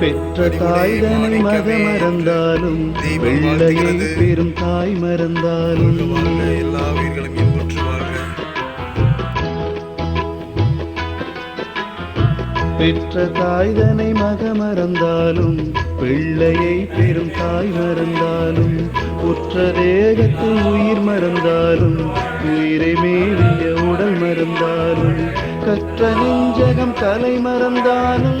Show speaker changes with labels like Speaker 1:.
Speaker 1: பெற்ற தாய்தனை மக மறந்தாலும் பிள்ளையை பெரும் தாய் மறந்தாலும்
Speaker 2: எல்லா உயிர்களும் இன்புற்று வாழ்க
Speaker 1: பெற்ற தாய்தனை மக மறந்தாலும் பிள்ளையை பெரும் தாய் மறந்தாலும் உற்ற தேகத்து உயிர் மறந்தாலும் உயிரை மேவிய உடல் மறந்தாலும் கற்ற நெஞ்சகம் கலை மறந்தாலும்